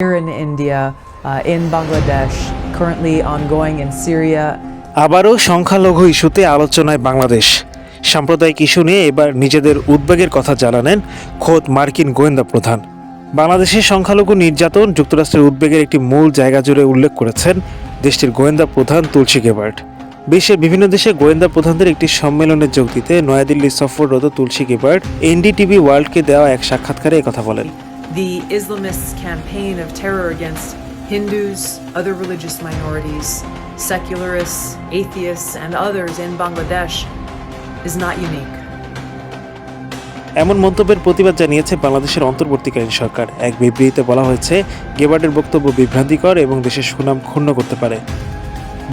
here in India, uh, in Bangladesh, currently ongoing in Syria, আবারও সংখ্যালঘু ইস্যুতে আলোচনায় বাংলাদেশ। সাম্প্রদায়িক ইস্যু নিয়ে এবার নিজেদের উদ্বেগের কথা জানালেন খোদ মার্কিন গোয়েন্দা প্রধান। বাংলাদেশের সংখ্যালঘু নির্যাতন যুক্তরাষ্ট্রের উদ্বেগের একটি মূল জায়গা জুড়ে উল্লেখ করেছেন দেশটির গোয়েন্দা প্রধান তুলসী গেবার্ট। বিশ্বের বিভিন্ন দেশে গোয়েন্দা প্রধানদের একটি সম্মেলনে যোগ দিতে নয়াদিল্লি সফররত তুলসী গেবার্ট এনডিটিভি ওয়ার্ল্ডকে দেওয়া এক সাক্ষাৎকারে কথা বলেন। The Islamists' campaign of terror against Hindus, other religious minorities, secularists, atheists, and others in Bangladesh is not unique. এমন মন্তব্যের প্রতিবাদ জানিয়েছে বাংলাদেশের অন্তর্বর্তীকালীন সরকার এক বিবৃতিতে বলা হয়েছে গেবার্ডের বক্তব্য বিভ্রান্তিকর এবং দেশের সুনাম ক্ষুণ্ণ করতে পারে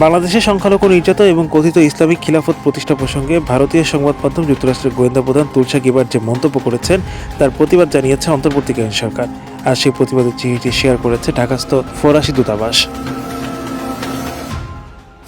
বাংলাদেশের সংখ্যালঘু নির্যাতন এবং কথিত ইসলামিক খিলাফত প্রতিষ্ঠা প্রসঙ্গে ভারতীয় সংবাদ মাধ্যম যুক্তরাষ্ট্রের গোয়েন্দা প্রধান তুলসা গিবার যে মন্তব্য করেছেন, তার প্রতিবাদ জানিয়েছে অন্তর্বর্তীকালীন সরকার। আর সেই প্রতিবাদের চিঠিটি শেয়ার করেছে ঢাকাস্থ ফরাসি দূতাবাস।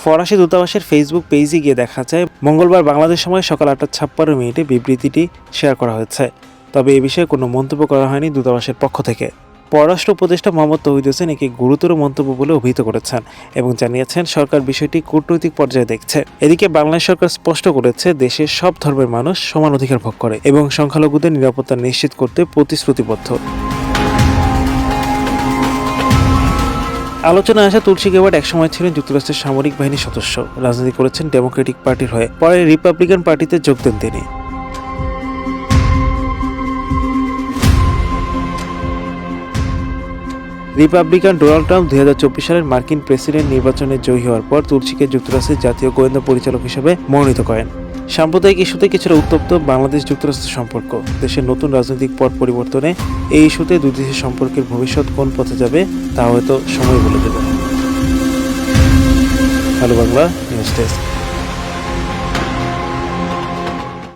ফরাসি দূতাবাসের ফেসবুক পেজে গিয়ে দেখা যায়, মঙ্গলবার বাংলাদেশ সময় সকাল আটটা ছাপ্পান্ন মিনিটে বিবৃতিটি শেয়ার করা হয়েছে। তবে এ বিষয়ে কোনো মন্তব্য করা হয়নি দূতাবাসের পক্ষ থেকে। পররাষ্ট্র উপদেষ্টা মোহাম্মদ তৌহিদ হোসেন একে গুরুতর মন্তব্য বলে অভিহিত করেছেন এবং জানিয়েছেন, সরকার বিষয়টি কূটনৈতিক পর্যায়ে দেখছে। এদিকে বাংলাদেশ সরকার স্পষ্ট করেছে দেশের সব ধর্মের মানুষ সমান অধিকার ভোগ করে এবং সংখ্যালঘুদের নিরাপত্তা নিশ্চিত করতে প্রতিশ্রুতিবদ্ধ। আলোচনায় আসা তুলসী গেবার্ড একসময় ছিলেন যুক্তরাষ্ট্রের সামরিক বাহিনীর সদস্য। রাজনীতি করেছেন ডেমোক্রেটিক পার্টির হয়ে। পরে রিপাবলিকান পার্টিতে যোগ দেন তিনি। রিপাবলিকান ডোনাল্ড ট্রাম্প দুই হাজার চব্বিশ সালের মার্কিন প্রেসিডেন্ট নির্বাচনে জয়ী হওয়ার পর তুলসীকে যুক্তরাষ্ট্রের জাতীয় গোয়েন্দা পরিচালক হিসেবে মনোনীত করেন। সাম্প্রদায়িক ইস্যুতে কিছুটা উত্তপ্ত বাংলাদেশ যুক্তরাষ্ট্র সম্পর্ক। দেশের নতুন রাজনৈতিক পট পরিবর্তনে এই ইস্যুতে দুই দেশের সম্পর্কের ভবিষ্যৎ কোন পথে যাবে, তা হয়তো সময় বলে দেবে। Hello Bangla, news desk.